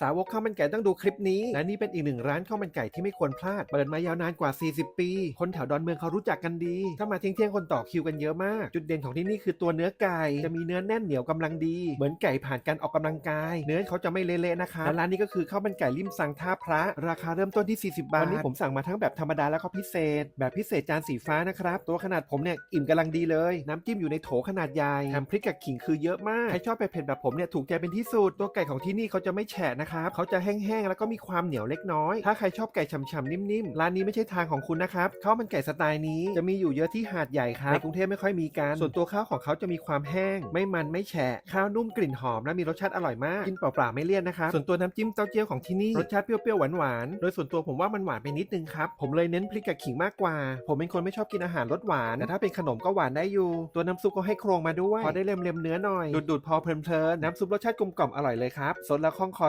สาวกข้าวมันไก่ต้องดูคลิปนี้ และนี่เป็นอีกหนึ่งร้านข้าวมันไก่ที่ไม่ควรพลาด เปิดมายาวนานกว่า 40 ปี คนแถวดอนเมืองเขารู้จักกันดี ถ้ามาเที่ยงเที่ยงคนต่อคิวกันเยอะมาก จุดเด่นของที่นี่คือตัวเนื้อไก่ จะมีเนื้อแน่นเหนียวกำลังดี เหมือนไก่ผ่านการออกกำลังกาย เนื้อเขาจะไม่เละๆนะคะ และร้านนี้ก็คือข้าวมันไก่ริมสังท่าพระ ราคาเริ่มต้นที่ 40 บาท วันนี้ผมสั่งมาทั้งแบบธรรมดาแล้วก็พิเศษ แบบพิเศษจานสีฟ้านะครับ ตัวขนาดผมเนี่ยอิ่มกำลังดีเลย น้ำจิ้มอยู่ในโถขนาดใหญ่แถมพริกกับขิงคือเยอะมาก ใครชอบเผ็ดแบบผมเนี่ยถูกใจเป็นที่สุด ตัวไก่ของที่นี่เขาจะไม่แฉะนะครับเขาจะแห้งๆแล้วก็มีความเหนียวเล็กน้อย ถ้าใครชอบไก่ฉ่ำๆนิ่มๆร้านนี้ไม่ใช่ทางของคุณนะครับข้าวมันไก่สไตล์นี้จะมีอยู่เยอะที่หาดใหญ่ครับในกรุงเทพไม่ค่อยมีกันส่วนตัวข้าวของเขาจะมีความแห้ง ไม่มันไม่แฉะข้าวนุ่มกลิ่นหอมและมีรสชาติอร่อยมากกินเปล่าๆไม่เลี่ยนนะครับส่วนตัวน้ำจิ้มเต้าเจี้ยวของที่นี่รสชาติเปรี้ยวๆหวานๆโดยส่วนตัวผมว่ามันหวานไปนิดนึงครับผมเลยเน้นพริกกับขิงมากกว่า ผมเป็นคนไม่ชอบกินอาหารรสหวานแต่ถ้าเป็นขนมก็หวานได้อยู่ ตัวน้ำซุปก็ให้โครงมาด้วยพอได้เล็มๆเนื้อหน่อยดูดๆพอเพลินๆน้ำซุปรสชาติกลมกล่อมอร่อยเลยครับสดแล้วคล่องคอ